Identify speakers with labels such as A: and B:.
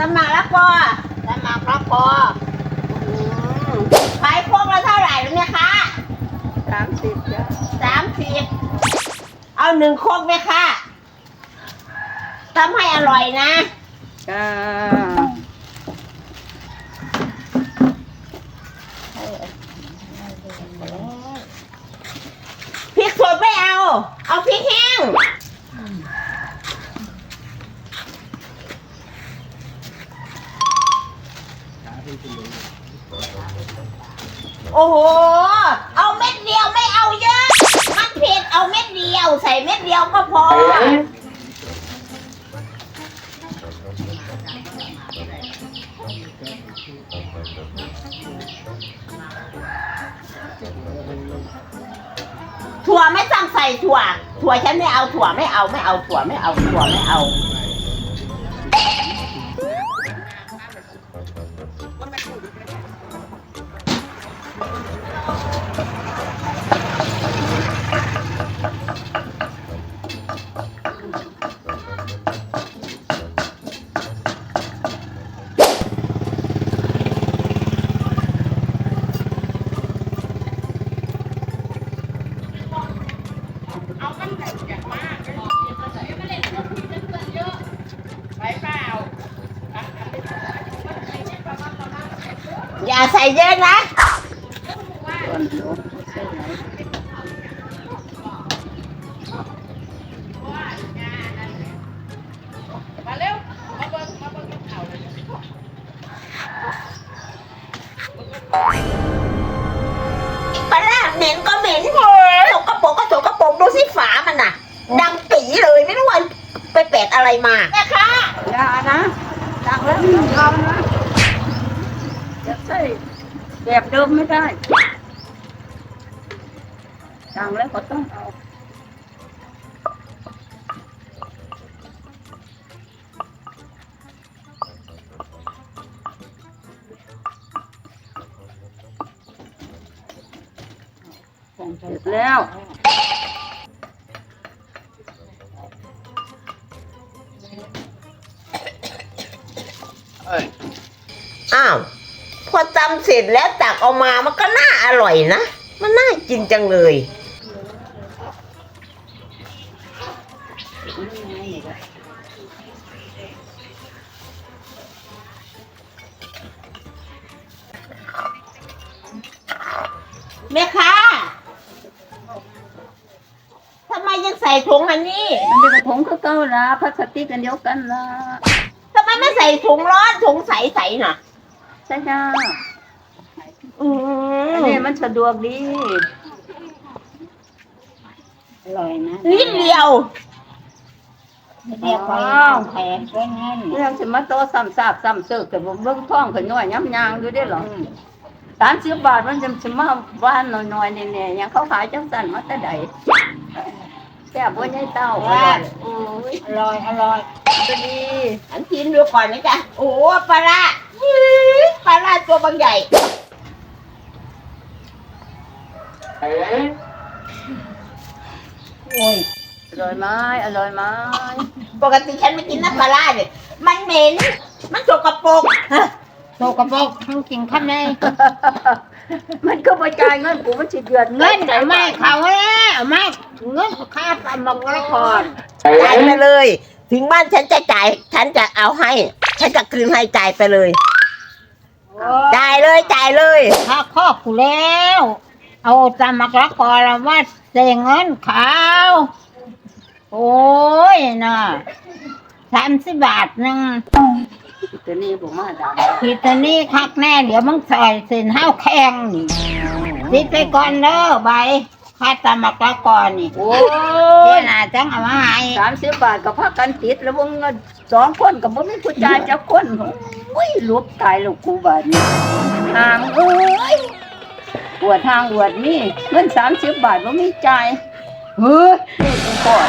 A: สมัครแล้วพอสมัครแล้วพออืมขายพวกละเท่าไหร่แล้วเนี่ยคะ
B: สามสิบจ้ะ
A: สามสิบเอาหนึ่งโคกไหมคะทำให้อร่อยนะ
B: จ้า
A: พริกสดไม่เอา เอาพริกแห้ง โอ้โห เอาเม็ดเดียวไม่เอาเยอะ มันเผ็ดเอาเม็ดเดียว ใส่เม็ดเดียวก็พอ ถั่วไม่ต้องใส่ถั่ว ถั่วฉันไม่เอาถั่วไม่เอาไม่เอาถั่วไม่เอาถั่วไม่เอา อย่าใส่เยอะนะ
B: ต้นโยใส่ไหน
A: ปลาร้าเหม็นก็เหม็นเลยสกปรกก็สกปรกดูสิ ฝามันน่ะดำปีเลยไม่รู้ว่าไปแปดอะไรมาแม่คะ
B: อย่านะดังแล้วต้องเอานะจะใส่แบบเดิมไม่ได้ดังแล้วก็ต้องเอาเสร็จแล้ว
A: อ้าว พอจำเสร็จแล้วตักออกมามันก็น่าอร่อยนะ มันน่ากินจังเลยแม่ค้าทำไมยังใส่ถุงอันนี้
B: มันจะกระถงคือเก่าละพลาสติกกันเดียวกันละ
A: ทำ ไมไม่ใส่ถุงร้อนถุงใสๆน่ะ
B: ใช่จ้า
A: อื
B: อัน
A: ม
B: นี้มันสะดวกดี อร่อยนะ
A: นิดเดียว
B: เรียกไปแพงเงินเรื่องสิมาโตซ้ำซากซ้ำซึกแต่บ่เบิ่งท้องขึ้นน้อยย้ำยางอยู่ได้หรอสามสิบบาทมันจะสิมาบ้านน้อยๆนี่ๆยังเขาขายจังสั่นมาแต่ใด แซ่บบ่ใหญ่เต้าอร่อยโอ้ย
A: อร่อยอร่อย
B: ก็ดี
A: อันชิมดูก่อนนะจ๊ะโอ้โหปลาร้าอื้อปลาร้าตัวบางใหญ่
B: โอ้ยอร่อยไหมอร่อยไหม
A: ปกติฉันไม่กินน้ำปลาร้าเนี่ยมันเหม็น มันสกปรก
C: โตกระบอกทั้งกินข้างใน
B: มันก็บ่จ่ายเงินกูมันสิเดือด
C: เงินเอาไม่เขาแล้วเอาไม่เงินค่าตำบักละคร
A: จ่ายไปเลย ถึงบ้านฉันจะจ่าย ฉันจะเอาให้ ฉันจะคืนให้จ่ายไปเลย จ่ายเลยจ่ายเลย
C: ค่าครอบกูแล้ว เอาตำบักละครแล้วมาเสงเงินเขาโอ้ยน่ะสามสิบบาทหนึ่ง
B: ตัวนี้ผมมาดาม
C: ทีตอนนี้คักแน่เดี๋ยวมึงใส่เส้นห้าวแข็งนี่ติดไปก่อนเด้อใบค่าตำบักละครนี่
B: โอ้
C: เดี๋ยน่าจังเอามาให้
B: สามสิบบาทกับพักกันติดแล้ววงเงินสองคนกับบ่มีผู้จ่ายจักคนอุ้ยลวบตายแล้วกูบาดนี้หามเอ้ยอวดทางอวดนี่เงินสามสิบบาทบ่มีจ่ายเฮ้ยนี่กูปอด